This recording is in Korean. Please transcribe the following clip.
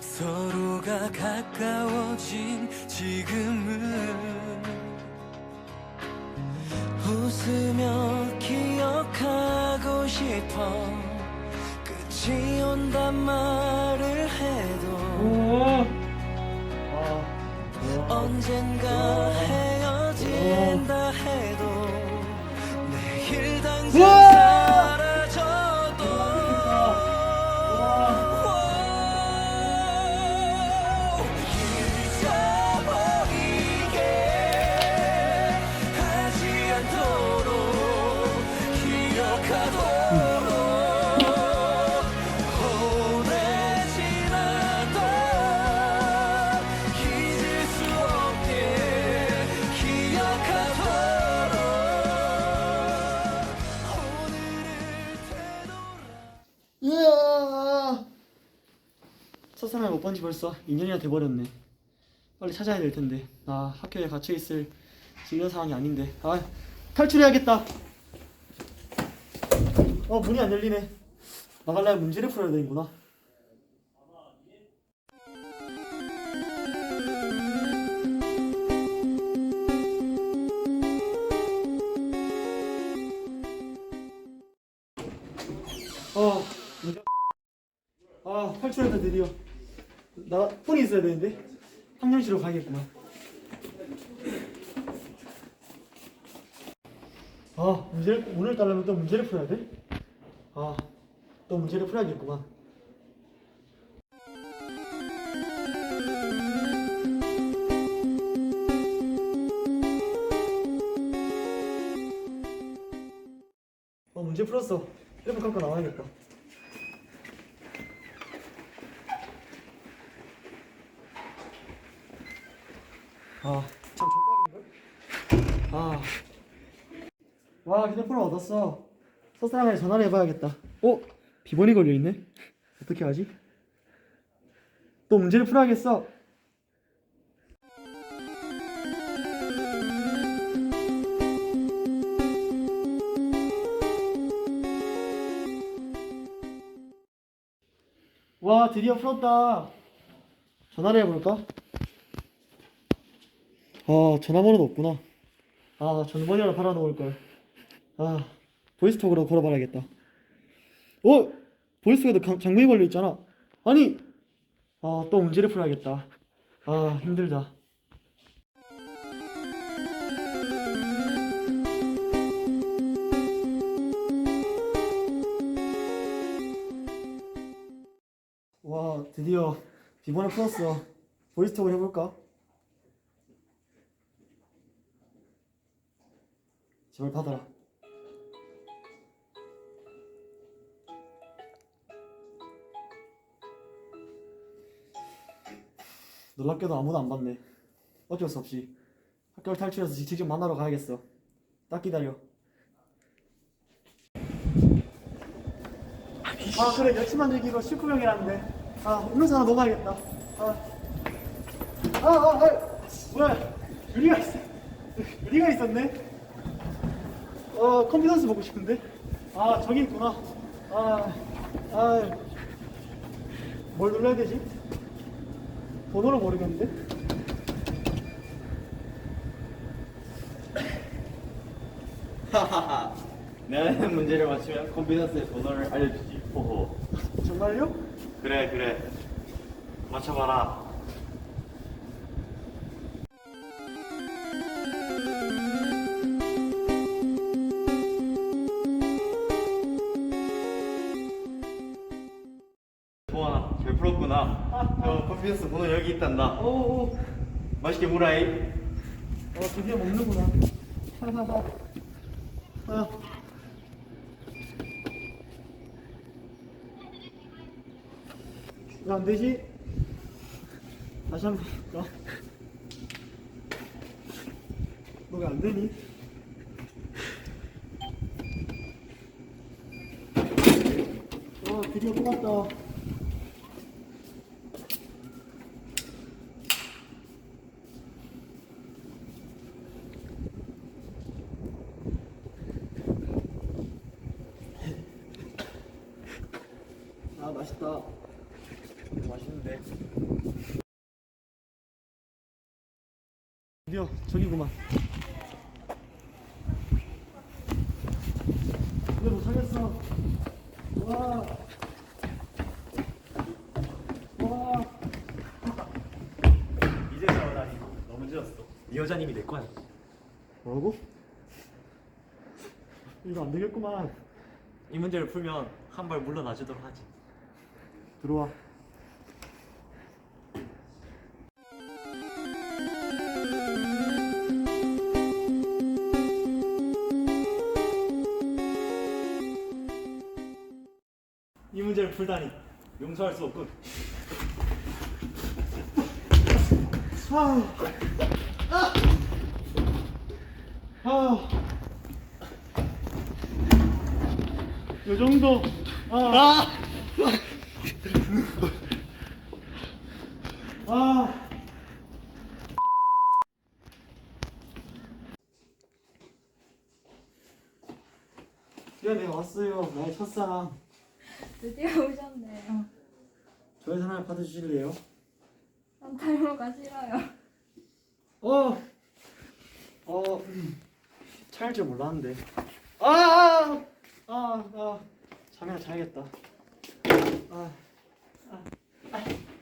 서로가 가까워진 지금은 웃으며 기억하고 싶어. 끝이 온단 말을 해도 언젠가 헤어진다 해도 내일 당장 첫사랑을 못 본 지 벌써 2년이나 돼버렸네. 빨리 찾아야 될 텐데. 나 학교에 갇혀 있을 지금 상황이 아닌데. 아, 탈출해야겠다. 어, 문이 안 열리네. 나가려면 문제를 풀어야 되는구나. 어. 아, 탈출했다 드디어. 나 폰이 있어야 되는데 학년실로 가야겠구만. 아, 문제를 오늘 따려면 또 문제를 풀어야 돼? 아, 또 문제를 풀어야겠구만. 어, 문제 풀었어. 핸드폰 갖고 나와야겠다. 아, 참 족밥인걸? 아. 와, 휴대폰을 얻었어. 첫사랑에 전화를 해봐야겠다. 어? 비번이 걸려있네? 어떻게 하지? 또 문제를 풀어야겠어. 와, 드디어 풀었다. 전화를 해볼까? 아 전화번호도 없구나. 아 전화번호를 팔아 놓을걸. 아 보이스톡으로 걸어봐야겠다. 어? 보이스톡에도 강- 장면이 걸려있잖아. 아니 아 또 문제를 풀어야겠다. 아 힘들다. 와 드디어 비번을 풀었어. 보이스톡을 해볼까? 제발 받아라. 놀랍게도 아무도 안 받네. 어쩔 수 없이 학교를 탈출해서 직접 만나러 가야겠어. 딱 기다려. 아 그래 여친만 즐기고 19명이라는데 아 음료수 하나 먹어야겠다. 아, 아, 아, 아 뭐야 유리가 있어. 유리가 있었네. 어 컴퓨터스 보고 싶은데 아 저기 있구나 아 아 뭘 눌러야 되지 번호를 모르겠는데 하하하. 내가 내는 문제를 맞추면 컴퓨터스의 번호를 알려주지. 호호. 정말요 그래 그래. 맞춰봐라. 풀었구나. 저 컴퓨터스 번호 여기 있단다. 오오 맛있게 물어이. 어 드디어 먹는구나 하하하 아 왜안 되지? 다시 한번 볼까? 너가 안 되니? 어 드디어 뽑았다 아 맛있다 맛있는데. 드디어 저기구만. 근데 못하겠어. 와. 와. 이제 나오다니 너무 늦었어. 이 여자님이 내 거야. 뭐라고? 이거 안 되겠구만. 이 문제를 풀면 한 발 물러나주도록 하지. 들어와. 문제를 풀다니 용서할 수 없군. 아. 아. 아. 요 정도. 아. 아. 드디어 내가 왔어요. 나의 첫사랑. 드디어 오셨네요. 저의 사랑을 받아주실래요? 난 탈모가 싫어요. 어. 어. 음. 차일 줄 몰랐는데. 아! 아! 아! 아. 잠이나 자야겠다. 아. 아. 아.